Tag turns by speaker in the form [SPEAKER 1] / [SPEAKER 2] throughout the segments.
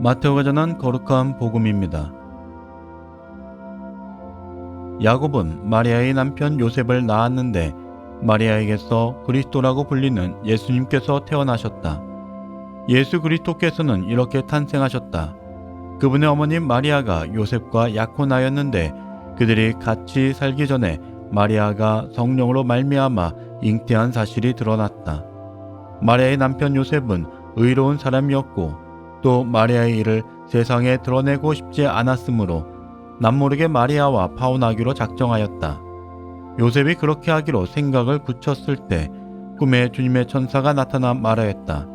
[SPEAKER 1] 마테오가 전한 거룩한 복음입니다. 야곱은 마리아의 남편 요셉을 낳았는데 마리아에게서 그리스도라고 불리는 예수님께서 태어나셨다. 예수 그리스도께서는 이렇게 탄생하셨다. 그분의 어머니 마리아가 요셉과 약혼하였는데 그들이 같이 살기 전에 마리아가 성령으로 말미암아 잉태한 사실이 드러났다. 마리아의 남편 요셉은 의로운 사람이었고 또 마리아의 일을 세상에 드러내고 싶지 않았으므로 남모르게 마리아와 파혼하기로 작정하였다. 요셉이 그렇게 하기로 생각을 굳혔을 때 꿈에 주님의 천사가 나타나 말하였다.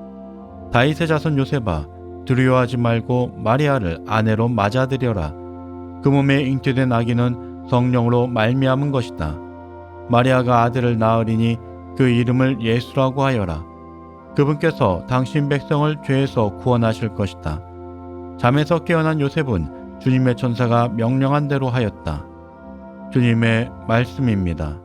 [SPEAKER 1] 다윗의 자손 요셉아 두려워하지 말고 마리아를 아내로 맞아들여라. 그 몸에 잉태된 아기는 성령으로 말미암은 것이다. 마리아가 아들을 낳으리니 그 이름을 예수라고 하여라. 그분께서 당신 백성을 죄에서 구원하실 것이다. 잠에서 깨어난 요셉은 주님의 천사가 명령한 대로 하였다. 주님의 말씀입니다.